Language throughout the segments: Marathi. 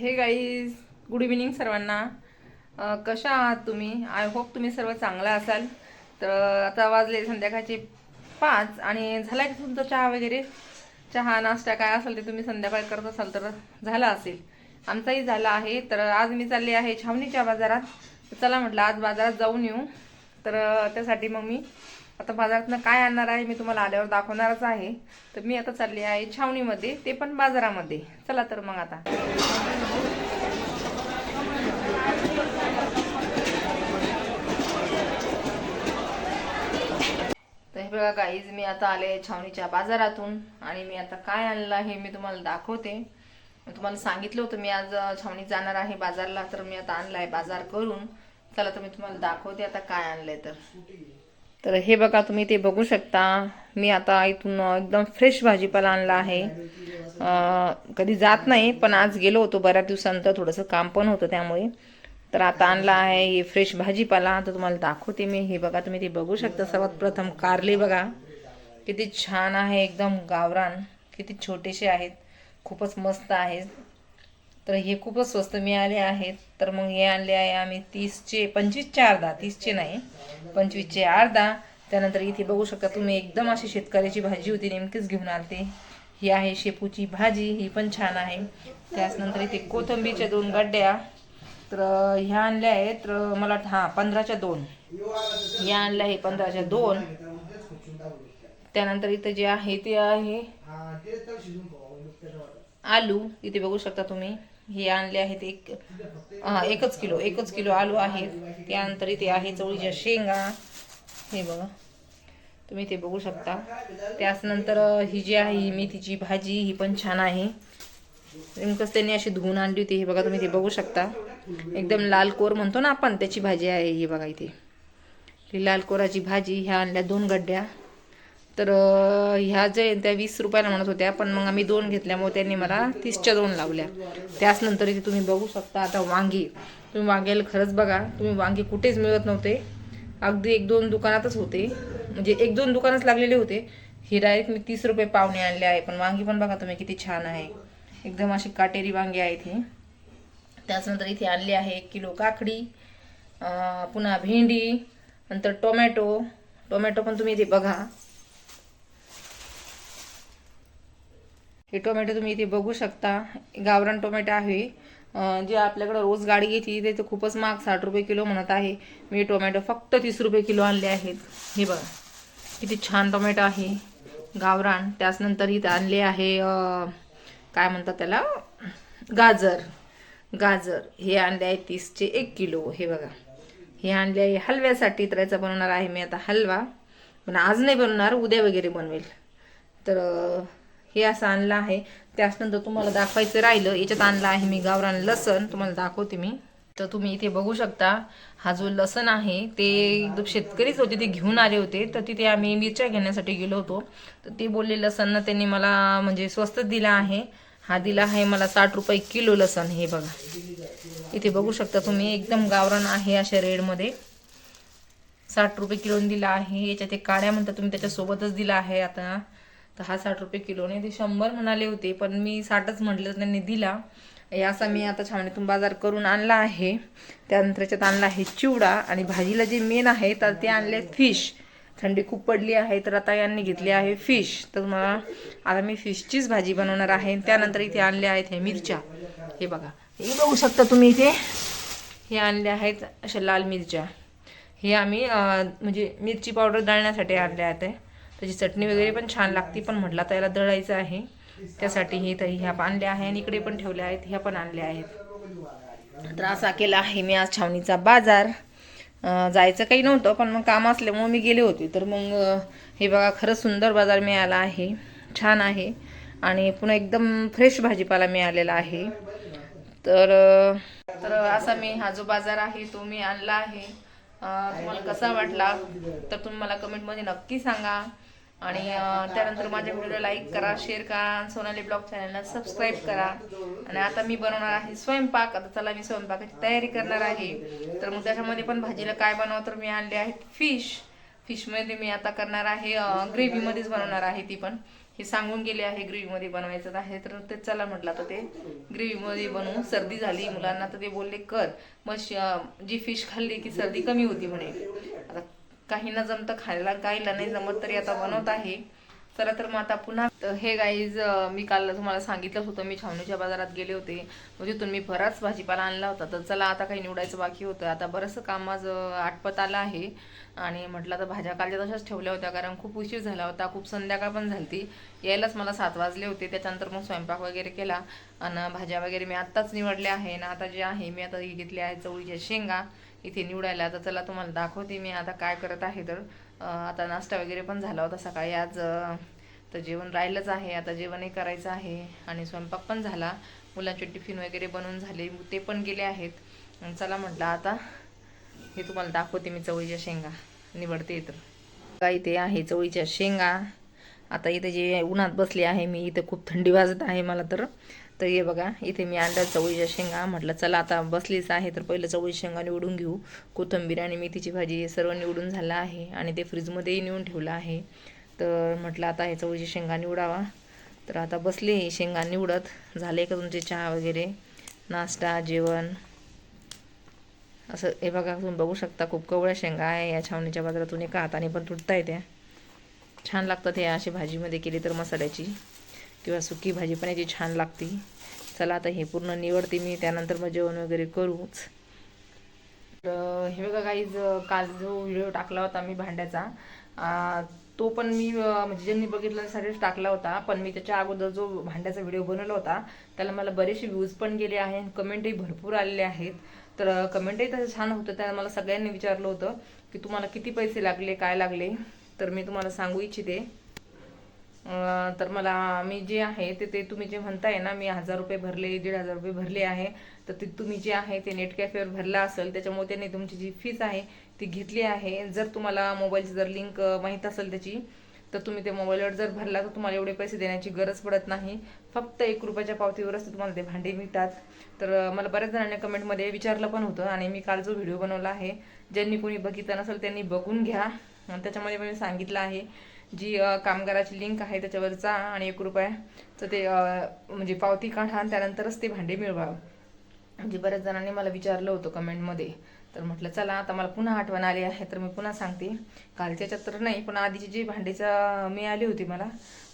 हे गाईज गुड इव्हिनिंग सर्वांना. कशा आहात तुम्ही? आय होप तुम्ही सर्व चांगला असाल. तर आता वाजले संध्याकाळचे पाच आणि झाला की तुमचा चहा वगैरे? चहा नाश्ता काय असेल ते तुम्ही संध्याकाळी करत असाल तर झाला असेल. आमचाही झाला आहे. तर आज मी चालले आहे छावणीच्या बाजारात. चला म्हटलं आज बाजारात जाऊन येऊ. तर त्यासाठी मग मी आता बाजारातनं काय आणणार आहे मी तुम्हाला आल्यावर दाखवणारच आहे. तर मी आता चालली आहे छावणीमध्ये ते पण बाजारामध्ये. चला तर मग आता. बघा गाईज मी आता आले छावणीच्या बाजारातून आणि मी आता काय आणलं हे मी तुम्हाला दाखवते. मी तुम्हाला सांगितलं होतं मी आज छावणीत जाणार आहे बाजारला तर मी आता आणलाय बाजार करून. चला तर मी तुम्हाला दाखवते आता काय आणलंय तर. तर हे बघा तुम्ही ते बघू शकता. मी आता इथून एकदम फ्रेश भाजीपाला आणला आहे. कधी जात नाही पण आज गेलो होतो बऱ्याच दिवसानंतर थोडंसं काम पण होतं त्यामुळे. तर आता आणला आहे हे फ्रेश भाजीपाला. तर तुम्हाला दाखवते मी. हे बघा तुम्ही ते बघू शकता. सर्वात प्रथम कारले बघा. किती छान आहे एकदम गावरान. किती छोटेसे आहेत. खूपच मस्त आहेत. तर हे खूपच स्वस्त मिळाले आहेत. तर मग हे आणले आहे आम्ही तीसचे पंचवीसचे अर्धा. तीसचे नाही पंचवीसचे अर्धा. त्यानंतर इथे बघू शकता तुम्ही एकदम अशी शेतकऱ्याची भाजी होती. नेमकीच घेऊन आलते. ही आहे शेपूची भाजी. ही पण छान आहे. त्याचनंतर इथे कोथंबीरच्या दोन गड्ड्या. तर ह्या आणल्या आहेत तर मला हां पंधराच्या दोन. ह्या आणल्या आहे पंधराच्या दोन. त्यानंतर इथं जे आहे ते आहे आलू. इथे बघू शकता तुम्ही. हे आणले आहेत एक हा एकच किलो एकच किलो आलू आहेत त्यानंतर इथे आहे चवळीच्या शेंगा. हे बघा. तुम्ही ते बघू शकता. त्याचनंतर ही जी आहे ही मेथीची भाजी ही पण छान आहे. नेमकंच त्यांनी अशी धुवून आणली होती हे बघा तुम्ही ते बघू शकता. एकदम लाल कोर म्हणतो ना आपण त्याची भाजी आहे ही बघा इथे. ही लाल कोराची भाजी ह्या आणल्या दोन गड्ड्या. तर ह्या जे त्या वीस रुपयाला म्हणत होत्या पण मग आम्ही दोन घेतल्यामुळे त्यांनी मला तीसच्या दोन लावल्या. त्याच नंतर इथे तुम्ही बघू शकता आता वांगी. तुम्ही वांग्याला खरंच बघा तुम्ही वांगी कुठेच मिळत नव्हते. अगदी एक दोन दुकानातच होते. म्हणजे एक दोन दुकानच लागलेले होते. ही डायरेक्ट मी तीस रुपये पावणे आणले आहे पण वांगी पण बघा तुम्ही किती छान आहे. एकदम अशी काटेरी वांगी आहेत ही. त्याचनंतर इथे आणली आहे एक किलो काकडी पुन्हा भेंडी नंतर टोमॅटो. टोमॅटो पण तुम्ही इथे बघा. हे टोमॅटो तुम्ही इथे बघू शकता. गावरान टोमॅटो आहे. जे आपल्याकडं रोज गाडी घेते ते तर खूपच महाग साठ रुपये किलो म्हणत आहे. मी टोमॅटो फक्त तीस रुपये किलो आणले आहेत. हे बघा किती छान टोमॅटो आहे. गावरान त्याचनंतर इथे आणले आहे काय म्हणतात त्याला? गाजर. गाजर हे आणले आहे तीसचे एक किलो. हे बघा. हे आणले आहे हलव्यासाठी तर याचा बनवणार आहे मी आता हलवा. पण आज नाही बनवणार उद्या वगैरे बनवेल. तर हे असं आणलं आहे. त्याच्यानंतर तुम्हाला दाखवायचं राहिलं. याच्यात आणलं आहे मी गावरान लसण. तुम्हाला दाखवते मी. तर तुम्ही इथे बघू शकता हा जो लसण आहे ते एकदम शेतकरीच होते ते घेऊन आले होते. तर तिथे आम्ही मिरच्या घेण्यासाठी गेलो होतो. तर ते बोलले लसण त्यांनी मला म्हणजे स्वस्त दिला आहे. हा दिला आहे मला साठ रुपये किलो लसण हे बघा. इथे बघू शकता तुम्ही एकदम गावरण आहे अशा रेडमध्ये साठ रुपये किलोने दिला आहे. याच्यात एक काड्या म्हणतात तुम्ही त्याच्यासोबतच दिला आहे आता. तर हा साठ रुपये किलोने. ते शंभर म्हणाले होते पण मी साठच म्हटलं त्यांनी दिला. हे असा मी आता छावणीतून बाजार करून आणला आहे. त्यानंतर त्याच्यात आणला आहे चिवडा आणि भाजीला जे मेन आहे तर ते आणले फिश थंडी खूप पडली आहे तर आता यांनी घेतली आहे फिश. तर मला आता मी फिशचीच भाजी बनवणार आहे. त्यानंतर इथे आणले आहेत हे मिरच्या. हे बघा. हे बघू शकता तुम्ही इथे. हे आणले आहेत अशा लाल मिरच्या. हे आम्ही म्हणजे मिरची पावडर दळण्यासाठी आणले आहेत. त्याची चटणी वगैरे पण छान लागते पण म्हटलं तर याला दळायचं आहे. त्यासाठी हे तर ह्या आणल्या आहे आणि इकडे पण ठेवल्या आहेत ह्या पण आणल्या आहेत. तर असा केला आहे मी आज छावणीचा बाजार. जायचं काही नव्हतं पण मग काम असल्यामुळे मी गेले होते. तर मग हे बघा खरंच सुंदर बाजार मिळाला आहे. छान आहे. आणि पुन्हा एकदम फ्रेश भाजीपाला मिळालेला आहे. तर तर असा मी हा जो बाजार आहे तो मी आणला आहे. तुम्हाला कसा वाटला? तर तुम्ही मला कमेंटमध्ये नक्की सांगा. आणि त्यानंतर माझ्या व्हिडिओला लाईक करा शेअर करा सोनाली ब्लॉग चॅनलला सबस्क्राईब करा. आणि आता मी बनवणार आहे स्वयंपाक. आता चला मी स्वयंपाकाची तयारी करणार आहे. तर मग त्याच्यामध्ये पण भाजीला काय बनव तर मी आणले आहेत फिश फिशमध्ये मी आता करणार आहे ग्रेव्हीमध्येच बनवणार आहे ती पण. हे सांगून गेले आहे ग्रेव्हीमध्ये बनवायचं आहे. तर ते चला म्हटलं आता ते ग्रेव्हीमध्ये बनवून सर्दी झाली मुलांना तर ते बोलले कर. मग जी फिश खाल्ली की सर्दी कमी होती म्हणे. काहींना जमतं खायला काहीला नाही जमत तरी आता बनवत आहे. चला तर मग आता पुन्हा हे गाईज मी काल तुम्हाला सांगितलंच होतं मी छावणीच्या बाजारात गेले होते. म्हणजे तिथून मी बराच भाजीपाला आणला होता. तर चला आता काही निवडायचं बाकी होतं. आता बरंचसं काम माझं आटपत आलं आहे. आणि म्हटलं तर भाज्या कालच्या तशाच ठेवल्या होत्या कारण खूप उशीर झाला होता. खूप संध्याकाळ पण झाली यायलाच मला सात वाजले होते. त्याच्यानंतर मग स्वयंपाक वगैरे केला. आणि भाज्या वगैरे मी आत्ताच निवडल्या आहे. ना आता जे आहे मी आता घेतले आहे चवळीच्या शेंगा. इथे निवडायला. तर चला तुम्हाला दाखवते मी आता काय करत आहे तर. आता नाश्ता वगैरे पण झाला होता सकाळी आज. तर जेवण राहिलंच आहे. आता जेवणही करायचं आहे आणि स्वयंपाक पण झाला. मुलांचे टिफिन वगैरे बनवून झाले. ते पण गेले आहेत. चला म्हटलं आता हे तुम्हाला दाखवते मी चवळीच्या शेंगा. निवडते तर. काही इथे आहे चवळीच्या शेंगा. आता इथे जे उन्हात बसले आहे मी इथे खूप थंडी वाजत आहे मला तर. तर हे बघा इथे मी आणल्या चवळीच्या शेंगा म्हटलं चला आता बसलीच आहे तर पहिलं चवळी शेंगा निवडून घेऊ. कोथंबीर आणि मेथीची भाजी सर्व निवडून झालं आहे आणि ते फ्रीजमध्येही नेऊन ठेवलं आहे. तर म्हटलं आता हे चवळीची शेंगा निवडावा. तर आता बसले शेंगा निवडत. झाले का तुमचे चहा वगैरे? नाश्ता जेवण? असं हे बघा तुम्ही बघू शकता खूप कवळ्या शेंगा आहे. या छावणीच्या बाजारातून एका हाताने पण तुटता येत्या छान लागतात हे अशी भाजीमध्ये केली तर मसाल्याची. किंवा सुकी भाजी पण याची छान लागते. चला आता हे पूर्ण निवडते मी त्यानंतर मग जेवण वगैरे करूच. तर हे बघा काहीच काल जो व्हिडिओ टाकला होता मी भांड्याचा तो पण मी म्हणजे ज्यांनी बघितल्यासाठीच टाकला होता. पण मी त्याच्या अगोदर जो भांड्याचा व्हिडिओ बनवला होता त्याला मला बरेचसे व्ह्यूज पण गेले आहे आणि कमेंटही भरपूर आलेले आहेत. तर कमेंटही त्याचं छान होतं त्याला मला सगळ्यांनी विचारलं होतं की तुम्हाला किती पैसे लागले काय लागले? तर मी तुम्हाला सांगू इच्छिते. तर मला मी जे आहे ते ते तुम्ही जे म्हणताय ना मी हजार रुपये भरले दीड हजार रुपये भरले आहे. तर ते तुम्ही जे आहे ते नेट कॅफेवर भरलं असेल त्याच्यामुळे त्यांनी तुमची जी फीस आहे ती घेतली आहे. जर तुम्हाला मोबाईलची जर लिंक माहीत असेल त्याची तर तुम्ही ते मोबाईलवर जर भरला तर तुम्हाला एवढे पैसे देण्याची गरज पडत नाही. फक्त एक रुपयाच्या पावतीवरच तुम्हाला ते भांडे मिळतात. तर मला बऱ्याच जणांनी कमेंटमध्ये विचारलं पण होतं आणि मी काल जो व्हिडिओ बनवला आहे ज्यांनी कोणी बघितला नसेल त्यांनी बघून घ्या. आणि त्याच्यामध्ये मी सांगितलं आहे जी कामगाराची लिंक आहे त्याच्यावर जा आणि एक रुपयाचं ते म्हणजे पावती काढा आणि त्यानंतरच ते भांडे मिळवा म्हणजे बऱ्याच जणांनी मला विचारलं होतं कमेंटमध्ये. तर म्हटलं चला आता मला पुन्हा आठवण आली आहे तर मी पुन्हा सांगते. कालच्याच्यात तर नाही पण आधीची जी भांडीचा मिळाली होती मला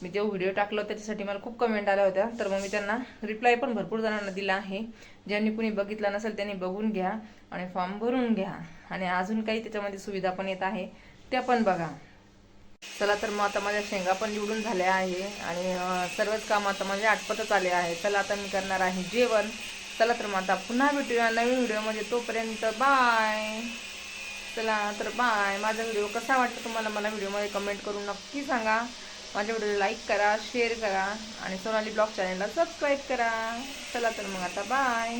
मी जेव्हा व्हिडिओ टाकलो त्याच्यासाठी मला खूप कमेंट आल्या होत्या. तर मग मी त्यांना रिप्लाय पण भरपूर जणांना दिला आहे. ज्यांनी कुणी बघितला नसेल त्यांनी बघून घ्या आणि फॉर्म भरून घ्या. आणि अजून काही त्याच्यामध्ये सुविधा पण येत आहे. त्या पण बघा. चला तर मग आता माझ्या शेंगा पण निवडून झाल्या आहे आणि सर्वच काम आता माझे आटपतच आले आहे. चला आता मी करणार आहे जेवण. चला तर मग आता पुन्हा भेटूया नवीन व्हिडिओमध्ये तोपर्यंत बाय चला तर बाय माझा व्हिडिओ कसा वाटला तुम्हाला मला व्हिडिओमध्ये कमेंट करून नक्की सांगा. माझ्या व्हिडिओला लाईक करा शेअर करा आणि सोनाली ब्लॉग चॅनलला सबस्क्राईब करा. चला तर मग आता बाय